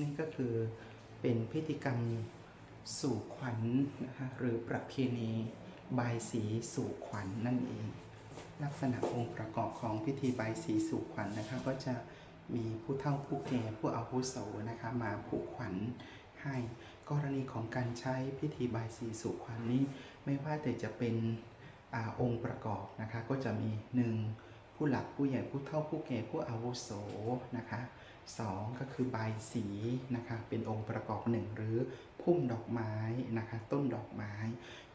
นี่ก็คือเป็นพิธีกรรมสู่ขวัญนะคะหรือประเพณีบายสีสู่ขวัญนั่นเอง ลักษณะองค์ประกอบของพิธีบายสีสู่ขวัญนะคะก็จะมีผู้เฒ่าผู้แก่ผู้อาวุโสนะคะมาผูกขวัญให้กรณีของการใช้พิธีบายสีสู่ขวัญนี้ ไม่ว่าแต่จะเป็นอองค์ประกอบนะคะก็จะมีหนึ่ง ผู้หลักผู้ใหญ่ผู้เฒ่าผู้แก่ผู้อาวุโสนะคะสองก็คือใบสีนะคะเป็นองค์ประกอบหนึ่งหรือพุ่มดอกไม้นะคะต้นดอกไม้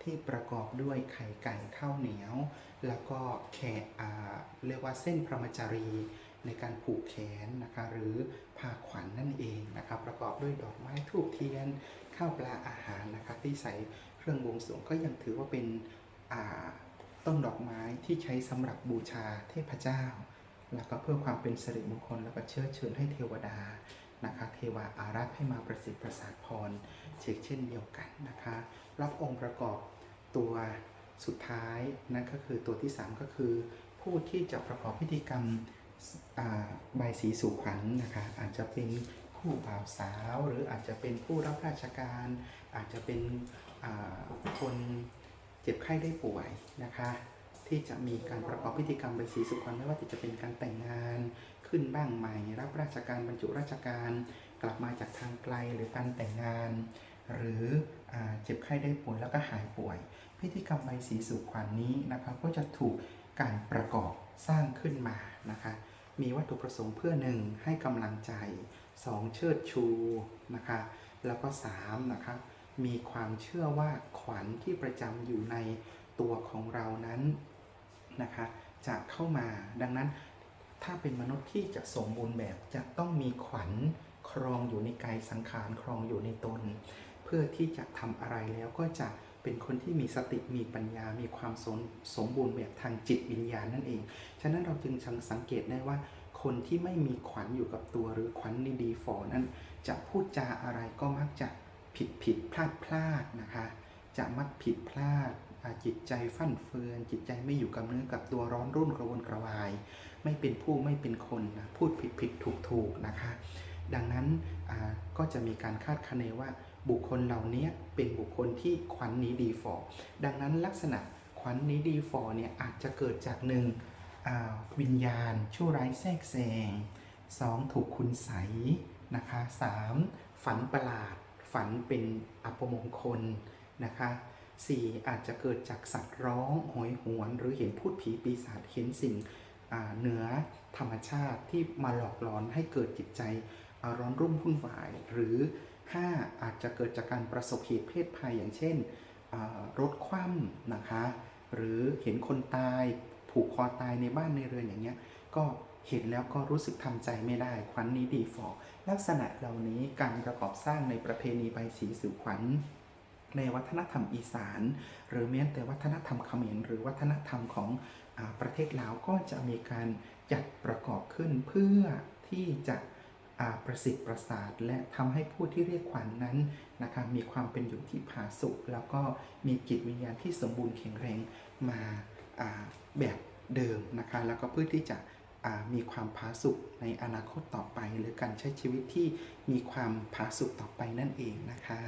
ที่ประกอบด้วยไข่ไก่ข้าวเหนียว แล้วก็แขกอาเรียกว่าเส้นพรหมจารีในการผูกแขนนะคะหรือผ้าขวัญนนั่นเองนะคะประกอบด้วยดอกไม้ทูบเทียนข้าวปลาอาหารนะคะที่ใส่เครื่องบวงสรวงก็ยังถือว่าเป็นอ่า ต้นดอกไม้ที่ใช้สำหรับบูชาเทพเจ้า แล้วก็เพื่อความเป็นสิริมงคลแล้วก็เชื้อเชิญให้เทวดานะคะเทวาอารักษ์ให้มาประสิทธิ์ประสาทพรเช่นเช่นเดียวกันนะคะรับองค์ประกอบตัวสุดท้ายนั่นก็คือตัวที่ 3 ก็คือ ผู้ที่จะประกอบพิธีกรรมใบสีสู่ขวัญนะคะอาจจะเป็นคู่บ่าวสาว หรืออาจจะเป็นผู้รับราชการ อาจจะเป็นคน จ็บไข้ได้ป่วยนะคะ ที่จะมีการประกอบพิธีกรรมใบสีสุขวัญไม่ว่าจะเป็นการแต่งงานขึ้นบ้างใหม่ รับราชการบรรจุราชการ กลับมาจากทางไกลหรือการแต่งงาน หรืออเจ็บไข้ได้ป่วยแล้วก็หายป่วย พิธีกรรมใบสีสุขวัญนนี้นะคะก็จะถูกการประกอบสร้างขึ้นมานะคะมีวัตถุประสงค์เพื่อหนึ่งให้กำลังใจ 2 เชิดชูนะคะแล้วก็3นะคะ มีความเชื่อว่าขวัญที่ประจำอยู่ในตัวของเรานั้นนะคะจะเข้ามาดังนั้นถ้าเป็นมนุษย์ที่จะสมบูรณ์แบบจะต้องมีขวัญครองอยู่ในกายสังขารครองอยู่ในตน เพื่อที่จะทำอะไรแล้วก็จะเป็นคนที่มีสติมีปัญญา มีความสมสมบูรณ์แบบทางจิตวิญญาณนั่นเอง ฉะนั้นเราจึงสังเกตได้ว่า คนที่ไม่มีขวัญอยู่กับตัวหรือขวัญในดีฟอนั้น จะพูดจาอะไรก็มักจะ ผิดผิดพลาดพลาดนะคะ จะมักผิดพลาดจิตใจฟั่นเฟือน จิตใจไม่อยู่กับเนื้อกับตัวร้อนรุ่นกระวนกระวาย ไม่เป็นผู้ไม่เป็นคนนะพูดผิดผิดถูกถูกนะคะ ดังนั้นก็จะมีการคาดคะเนว่าบุคคลเหล่านี้เป็นบุคคลที่ขวัญนนี้ดีฟอดังนั้นลักษณะขวัญนนี้ดีฟอเนี่ยอาจจะเกิดจากหนึ่งวิญญาณชั่วร้ายแทรกแซงสองถูกคุณใสนะคะสามฝันประหลาด ฝันเป็นอัปมงคลนะคะสี่อาจจะเกิดจากสัตว์ร้องโหยหวน หรือเห็นพูดผีปีศาจเห็นสิ่งเหนือธรรมชาติที่มาหลอกหลอนให้เกิดจิตใจอาร้อนรุ่มวุ่นวาย หรือ 5 อาจจะเกิดจากการประสบเหตุเพศภัยอย่างเช่นรถคว่ำนะคะ หรือเห็นคนตายผูกคอตายในบ้านในเรือนอย่างเงี้ยก็ เห็นแล้วก็รู้สึกทำใจไม่ได้ขวัญนนี้ดีฟอลักษณะเหล่านี้การประกอบสร้างในประเพณีใบสีสู่ขวัญในวัฒนธรรมอีสาน หรือแม้แต่วัฒนธรรมเขมรหรือวัฒนธรรมของอประเทศลาวก็จะมีการจัดประกอบขึ้นเพื่อที่จะประสิทธิ์ประสาท และทำให้ผู้ที่เรียกขวัญนนั้นนะคะมีความเป็นอยู่ที่ผาสุกแล้วก็มีจิตวิญญาณที่สมบูรณ์แข็งแรงมาแบบเดิมนะคะแล้วก็เพื่อที่จะ มีความผาสุกในอนาคตต่อไป หรือการใช้ชีวิตที่มีความผาสุกต่อไปนั่นเองนะคะ